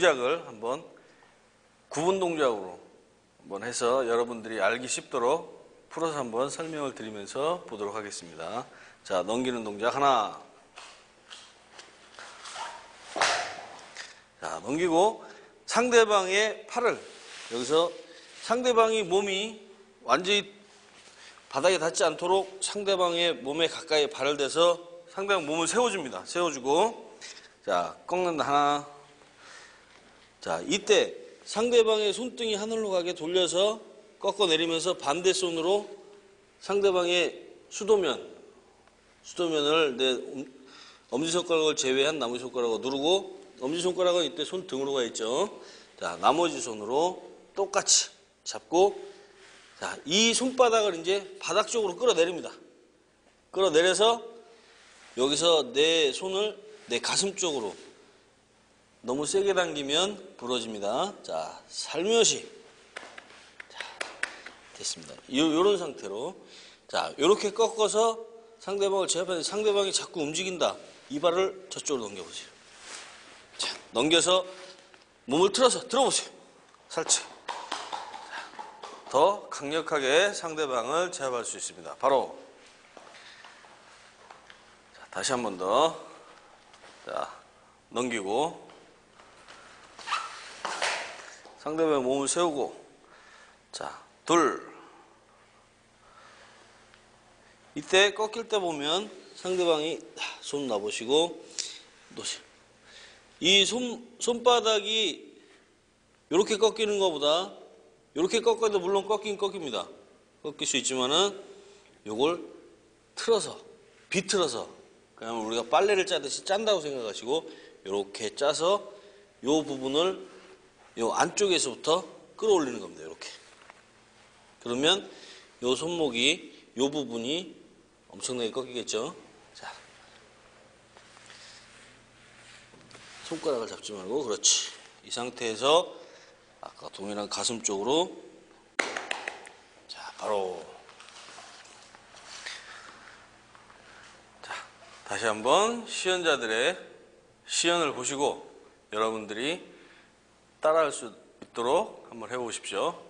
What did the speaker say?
동작을 한번 구분 동작으로 한번 해서 여러분들이 알기 쉽도록 풀어서 한번 설명을 드리면서 보도록 하겠습니다. 자, 넘기는 동작 하나. 자, 넘기고 상대방의 팔을 여기서 상대방이 몸이 완전히 바닥에 닿지 않도록 상대방의 몸에 가까이 발을 대서 상대방 몸을 세워줍니다. 세워주고 자 꺾는다 하나 자 이때 상대방의 손등이 하늘로 가게 돌려서 꺾어 내리면서 반대 손으로 상대방의 수도면 수도면을 내 음- 엄지손가락을 제외한 나머지 손가락을 누르고 엄지손가락은 이때 손등으로 가 있죠. 자 나머지 손으로 똑같이 잡고 자, 이 손바닥을 이제 바닥 쪽으로 끌어내립니다. 끌어내려서 여기서 내 손을 내 가슴 쪽으로 너무 세게 당기면 부러집니다. 자, 살며시. 자, 됐습니다. 요, 요런 상태로. 자, 요렇게 꺾어서 상대방을 제압하는 상대방이 자꾸 움직인다. 이 발을 저쪽으로 넘겨보세요. 자, 넘겨서 몸을 틀어서 들어보세요. 살짝. 더 강력하게 상대방을 제압할 수 있습니다. 바로 자, 다시 한 번 더. 자, 넘기고 상대방의 몸을 세우고 자, 둘. 이때 꺾일 때 보면 상대방이 손 놔보시고 놓으세요. 이 손, 손바닥이 이렇게 꺾이는 것보다 이렇게 꺾어도 물론 꺾긴 꺾입니다. 꺾일 수 있지만은 요걸 틀어서 비틀어서 그냥 우리가 빨래를 짜듯이 짠다고 생각하시고 이렇게 짜서 요 부분을 요 안쪽에서부터 끌어올리는 겁니다. 이렇게. 그러면 요 손목이 요 부분이 엄청나게 꺾이겠죠. 자. 손가락을 잡지 말고 그렇지. 이 상태에서 아까 동일한 가슴 쪽으로 자 바로 자 다시 한번 시연자들의 시연을 보시고 여러분들이 따라할 수 있도록 한번 해보십시오.